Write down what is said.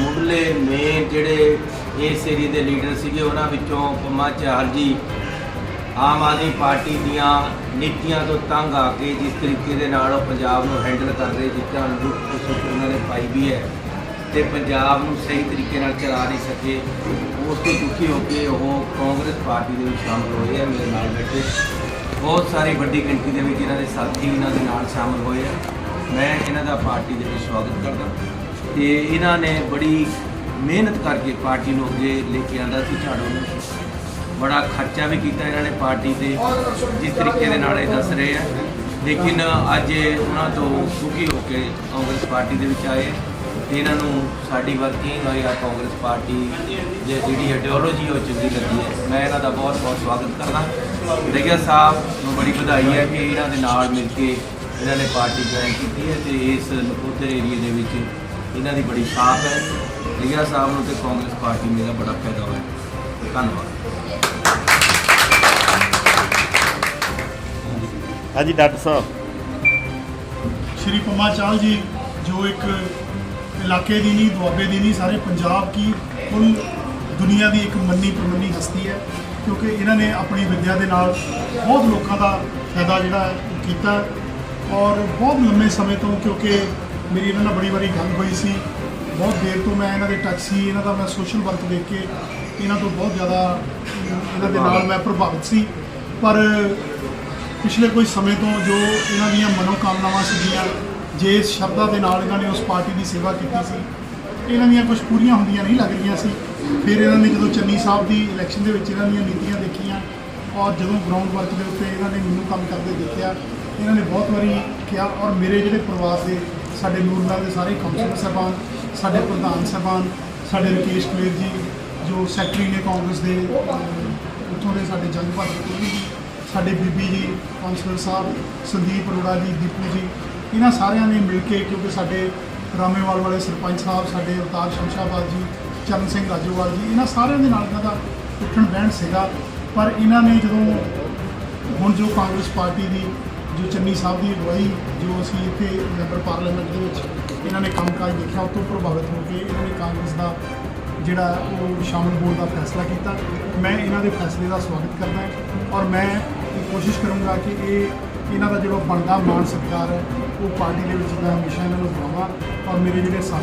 ਮੁੱਢਲੇ ਮੇਨ ਜਿਹੜੇ ਇਸ ਏਰੀਏ ਦੇ ਲੀਡਰ ਸੀਗੇ, ਉਹਨਾਂ ਵਿੱਚੋਂ ਪੰਮਾ ਚਾਹਲ ਜੀ ਆਮ ਆਦਮੀ ਪਾਰਟੀ ਦੀਆਂ ਨੀਤੀਆਂ ਤੋਂ ਤੰਗ ਆ ਕੇ ਜਿਸ ਤਰੀਕੇ ਦੇ ਨਾਲ ਉਹ ਪੰਜਾਬ ਨੂੰ ਹੈਂਡਲ ਕਰ ਰਹੇ, ਜਿਸ ਤਰ੍ਹਾਂ ਲੁੱਟ ਉਹਨਾਂ ਨੇ ਪਾਈ ਵੀ ਹੈ ਤੇ ਪੰਜਾਬ ਨੂੰ ਸਹੀ ਤਰੀਕੇ ਨਾਲ ਚਲਾ ਨਹੀਂ ਸਕੇ, ਉਸ ਤੋਂ ਦੁਖੀ ਹੋ ਕੇ ਉਹ ਕਾਂਗਰਸ ਪਾਰਟੀ ਦੇ ਵਿੱਚ ਸ਼ਾਮਲ ਹੋਏ ਆ, ਮੇਰੇ ਨਾਲ ਬੈਠੇ। ਬਹੁਤ ਸਾਰੀ ਵੱਡੀ ਗਿਣਤੀ ਦੇ ਵਿੱਚ ਇਹਨਾਂ ਦੇ ਸਾਥੀ ਇਹਨਾਂ ਦੇ ਨਾਲ ਸ਼ਾਮਲ ਹੋਏ ਆ। ਮੈਂ ਇਹਨਾਂ ਦਾ ਪਾਰਟੀ ਦੇ ਵਿੱਚ ਸਵਾਗਤ ਕਰਦਾ। ਤੇ ਇਹਨਾਂ ਨੇ ਬੜੀ ਮਿਹਨਤ ਕਰਕੇ ਪਾਰਟੀ ਨੂੰ ਅੱਗੇ ਲੈ ਕੇ ਆਂਦਾ ਸੀ, ਝਾੜੂ ਨੂੰ। ਬੜਾ ਖਰਚਾ ਵੀ ਕੀਤਾ ਇਹਨਾਂ ਨੇ ਪਾਰਟੀ ਤੇ, ਜਿਸ ਤਰੀਕੇ ਦੇ ਨਾਲ ਇਹ ਦੱਸ ਰਹੇ ਆ। ਲੇਕਿਨ ਅੱਜ ਉਹਨਾਂ ਤੋਂ ਦੁਖੀ ਹੋ ਕੇ ਕਾਂਗਰਸ ਪਾਰਟੀ ਦੇ ਵਿੱਚ ਆਏ। ਤੇ ਇਹਨਾਂ ਨੂੰ ਸਾਡੀ ਵਰਕਿੰਗ ਹੋਈ ਆ, ਕਾਂਗਰਸ ਪਾਰਟੀ ਦੀ ਜਿਹੜੀ ਆਈਡੀਓਲੋਜੀ ਉਹ ਚੰਗੀ ਲੱਗੀ ਹੈ। ਮੈਂ ਇਹਨਾਂ ਦਾ ਬਹੁਤ ਬਹੁਤ ਸਵਾਗਤ ਕਰਦਾ। ਰੇਗਾ ਸਾਹਿਬ ਨੂੰ ਬੜੀ ਵਧਾਈ ਹੈ ਕਿ ਇਹਨਾਂ ਦੇ ਨਾਲ ਮਿਲ ਕੇ ਇਹਨਾਂ ਨੇ ਪਾਰਟੀ ਜੁਆਇਨ ਕੀਤੀ ਹੈ ਤੇ ਇਸ ਨਕੋਦਰ ਏਰੀਏ ਦੇ ਵਿੱਚ ਇਹਨਾਂ ਦੀ ਬੜੀ ਸਾਥ ਹੈ। ਰੇਗਾ ਸਾਹਿਬ ਨੂੰ ਤੇ ਕਾਂਗਰਸ ਪਾਰਟੀ ਨੂੰ ਇਹਦਾ ਬੜਾ ਫਾਇਦਾ ਹੋਇਆ। ਧੰਨਵਾਦ। ਹਾਂਜੀ ਡਾਕਟਰ ਸਾਹਿਬ। ਸ਼੍ਰੀ ਪੰਮਾ ਚਾਲ ਜੀ ਜੋ ਇੱਕ ਇਲਾਕੇ ਦੀ ਨਹੀਂ ਦੁਆਬੇ ਦੀ ਨਹੀਂ ਸਾਰੇ ਪੰਜਾਬ ਕੀ ਕੁੱਲ ਦੁਨੀਆ ਦੀ ਇੱਕ ਮੰਨੀ ਪ੍ਰਮੰਨੀ ਹਸਤੀ ਹੈ। ਕਿਉਂਕਿ ਇਹਨਾਂ ਨੇ ਆਪਣੀ ਵਿੱਦਿਆ ਦੇ ਨਾਲ ਬਹੁਤ ਲੋਕਾਂ ਦਾ ਫਾਇਦਾ ਜਿਹੜਾ ਹੈ ਉਹ ਕੀਤਾ ਔਰ ਬਹੁਤ ਲੰਮੇ ਸਮੇਂ ਤੋਂ ਕਿਉਂਕਿ ਮੇਰੀ ਇਹਨਾਂ ਨਾਲ ਬੜੀ ਵਾਰੀ ਗੱਲ ਹੋਈ ਸੀ। ਬਹੁਤ ਦੇਰ ਤੋਂ ਮੈਂ ਇਹਨਾਂ ਦੇ ਟੱਚ ਸੀ, ਇਹਨਾਂ ਦਾ ਮੈਂ ਸੋਸ਼ਲ ਵਰਕ ਦੇਖ ਕੇ ਇਹਨਾਂ ਤੋਂ ਬਹੁਤ ਜ਼ਿਆਦਾ ਇਹਨਾਂ ਦੇ ਨਾਲ ਮੈਂ ਪ੍ਰਭਾਵਿਤ ਸੀ। ਪਰ ਪਿਛਲੇ ਕੋਈ ਸਮੇਂ ਤੋਂ ਜੋ ਇਹਨਾਂ ਦੀਆਂ ਮਨੋਕਾਮਨਾਵਾਂ ਸੀਗੀਆਂ, ਜੇ ਇਸ ਸ਼ਬਦਾਂ ਦੇ ਨਾਲ ਇਹਨਾਂ ਨੇ ਉਸ ਪਾਰਟੀ ਦੀ ਸੇਵਾ ਕੀਤੀ ਸੀ, ਇਹਨਾਂ ਦੀਆਂ ਕੁਝ ਪੂਰੀਆਂ ਹੁੰਦੀਆਂ ਨਹੀਂ ਲੱਗ ਰਹੀਆਂ ਸੀ। ਫਿਰ ਇਹਨਾਂ ਨੇ ਜਦੋਂ ਚੰਨੀ ਸਾਹਿਬ ਦੀ ਇਲੈਕਸ਼ਨ ਦੇ ਵਿੱਚ ਇਹਨਾਂ ਦੀਆਂ ਨੀਤੀਆਂ ਦੇਖੀਆਂ ਔਰ ਜਦੋਂ ਗਰਾਊਂਡ ਵਰਕ ਦੇ ਉੱਤੇ ਇਹਨਾਂ ਨੇ ਮੈਨੂੰ ਕੰਮ ਕਰਦੇ ਦੇਖਿਆ, ਇਹਨਾਂ ਨੇ ਬਹੁਤ ਵਾਰੀ ਕਿਹਾ ਔਰ ਮੇਰੇ ਜਿਹੜੇ ਪਰਿਵਾਰ ਦੇ ਸਾਡੇ ਨੂਰਮਹਿਲ ਦੇ ਸਾਰੇ ਕਾਉਂਸਲਰ ਸਾਹਿਬਾਨ, ਸਾਡੇ ਪ੍ਰਧਾਨ ਸਾਹਿਬਾਨ, ਸਾਡੇ ਰਕੇਸ਼ ਕੁਲੇਰ ਜੀ, ਜੋ ਸੈਕਟਰੀ ਨੇ ਕਾਂਗਰਸ ਦੇ ਉੱਥੋਂ ਦੇ ਸਾਡੇ ਜੰਗ ਬਹਾਦਰ ਜੀ, ਸਾਡੇ ਬੀਬੀ ਜੀ, ਕੌਂਸਲਰ ਸਾਹਿਬ, ਸੰਦੀਪ ਅਰੋੜਾ ਜੀ, ਦੀਪੂ ਜੀ, ਇਹਨਾਂ ਸਾਰਿਆਂ ਨੇ ਮਿਲ ਕੇ, ਕਿਉਂਕਿ ਸਾਡੇ ਰਾਮੇਵਾਲ ਵਾਲੇ ਸਰਪੰਚ ਸਾਹਿਬ, ਸਾਡੇ ਅਵਤਾਰ ਸ਼ਮਸ਼ਾਬਾਦ ਜੀ, ਚਰਨ ਸਿੰਘ ਰਾਜੋਵਾਲ ਜੀ, ਇਹਨਾਂ ਸਾਰਿਆਂ ਦੇ ਨਾਲ ਇਹਨਾਂ ਦਾ ਉੱਠਣ ਬਹਿਣ ਸੀਗਾ। ਪਰ ਇਹਨਾਂ ਨੇ ਜਦੋਂ ਹੁਣ ਜੋ ਕਾਂਗਰਸ ਪਾਰਟੀ ਦੀ ਜੋ ਚੰਨੀ ਸਾਹਿਬ ਦੀ ਅਗਵਾਈ ਜੋ ਅਸੀਂ ਇੱਥੇ ਮੈਂਬਰ ਪਾਰਲੀਮੈਂਟ ਦੇ ਵਿੱਚ ਇਹਨਾਂ ਨੇ ਕੰਮਕਾਜ ਦੇਖਿਆ, ਉਹ ਤੋਂ ਪ੍ਰਭਾਵਿਤ ਹੋ ਕੇ ਇਹਨਾਂ ਨੇ ਕਾਂਗਰਸ ਦਾ ਜਿਹੜਾ ਉਹ ਸ਼ਾਮਲ ਹੋਣ ਦਾ ਫੈਸਲਾ ਕੀਤਾ। ਮੈਂ ਇਹਨਾਂ ਦੇ ਫੈਸਲੇ ਦਾ ਸਵਾਗਤ ਕਰਦਾ ਔਰ ਮੈਂ ਕੋਸ਼ਿਸ਼ ਕਰੂੰਗਾ ਕਿ ਇਹ ਇਹਨਾਂ ਦਾ ਜਿਹੜਾ ਬਣਦਾ ਮਾਣ ਸਤਿਕਾਰ ਹੈ, ਉਹ ਪਾਰਟੀ ਦੇ ਵਿੱਚ ਮੈਂ ਹਮੇਸ਼ਾ ਇਹਨਾਂ ਨੂੰ ਬਣਾਵਾਂ ਔਰ ਮੇਰੇ ਜਿਹੜੇ ਸਾਥੀ